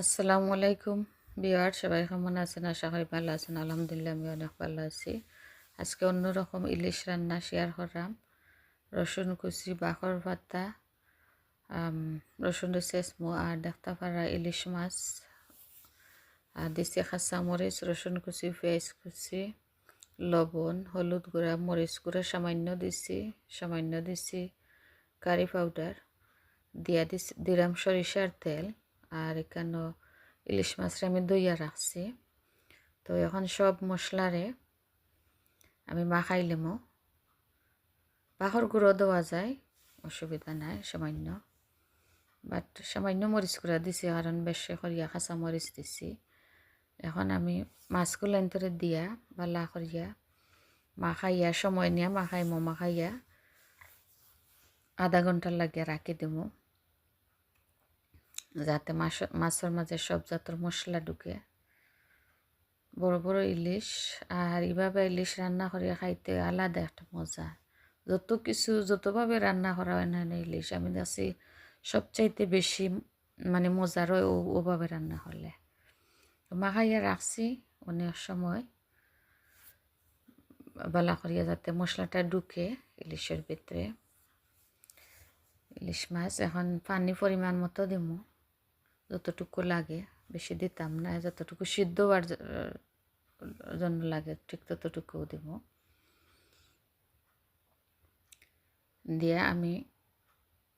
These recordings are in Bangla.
আসসালামু আলাইকুম বিয়ার, সবাই কেমন আছেন? আশা করি ভালো আছেন। আলহামদুলিল্লাহ আমি অনেক ভালো আছি। আজকে অন্যরকম ইলিশ রান্না শেয়ার করলাম। রসুন, কুচি, বাখর পাতা রসুন চেসমো আর দেখতে পারা ইলিশ মাছ, আর দিছি খাসা মরিচ, রসুন কুচি, পেঁয়াজ কুচি, লবণ, হলুদ গুঁড়া, মরিচ গুঁড়া, সামান্য দিছি সামান্য দিছি কারি পাউডার, দিয়া দিছি, দিলাম সরিষার তেল। আর এখানে ইলিশ মাছটা আমি দইয়া রাখছি। তো এখন সব মশলারে আমি মাখাইলেমো বাহর গুঁড়ো দেওয়া যায়, অসুবিধা নাই, সামান্য। বাট সামান্য মরিচ গুঁড়া দিছি, কারণ বেশি করিয়া খাঁচা মরিচ দিছি। এখন আমি মাছগুলো এন্তরে দিয়া বা বালা করিয়া মাখাইয়া, সময় নিয়ে মাখাইমো, মাখাইয়া আধা ঘণ্টার লাগিয়া রাখি দেবো যাতে মাছ মাছের মাঝে সব জাতের মশলা ঢুকে। বড় বড় ইলিশ আর এইভাবে ইলিশ রান্না করে খাইতে আলাদা একটা মজা। যত কিছু, যতভাবে রান্না করা হয় না ইলিশ, আমি দেখছি সবচাইতে বেশি মানে মজার হয় ওভাবে রান্না হলে মাখাইয়া রাখছি অনেক সময়। বালা করিয়া যাতে মশলাটা ঢুকে ইলিশের ভিতরে। ইলিশ মাছ এখন পানি পরিমাণ মতো দিমু। যতটুকু লাগে, বেশি দিতাম না, যতটুকু সিদ্ধ হওয়ার জন্য লাগে, ঠিক ততটুকুও দিব। দিয়ে আমি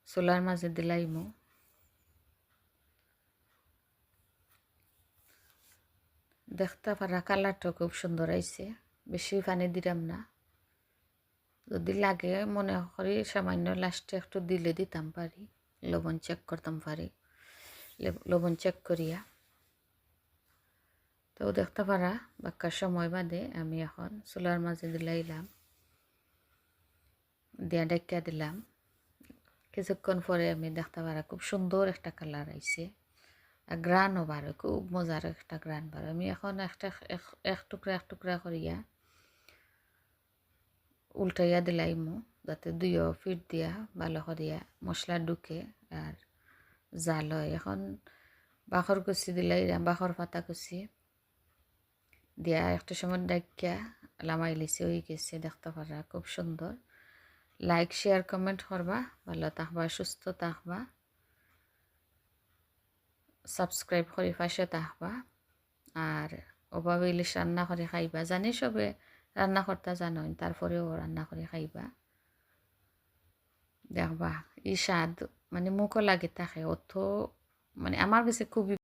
চোলার মাঝে দিলাইমো। দেখতে পারা কালারটা খুব সুন্দর আইছে, বেশি পানি দিলাম না। যদি লাগে, মনে করি সামান্য লাস্টে একটু দিলে দিতাম পারি, লবণ চেক করতাম পারি। লবণ চেক করিয়া। তো দেখতে পারা বাক্কার সময় বাদে আমি এখন চুলার মাঝে দিলাইলাম। দিয়া ডাক্কা দিলাম। কিছুক্ষণ পরে আমি দেখতে পারা, খুব সুন্দর একটা কালার আইছে। আর গ্রানও বাড়ে খুব মজার একটা গ্রান বাড়ে আমি এখন একটা, এক টুকরা এক টুকরা করিয়া উল্টাইয়া দিলাইমু, যাতে দুইও ফিট দিয়া, ভালো করিয়া মশলা ঢুকে। আর জাল হয় এখন বাখর কুচি দিলাই বাখর পাতা কুচি দিয়া, একটা সময় ডাকিয়া লামাই লিচি হয়ে গেছে দেখতে পারা খুব সুন্দর লাইক শেয়ার কমেন্ট করবা ভালো থাকবা, সুস্থ থাকবা। সাবস্ক্রাইব করে পাশে থাকবা। আর অভাবে ইলিশ রান্না করে খাইবা। জানি সবে রান্না করতে জানো তারপরেও রান্না করে খাইবা। দেখবা, ই স্বাদ মানে মুখও লাগে থাকে অত মানে আমার কাছে খুবই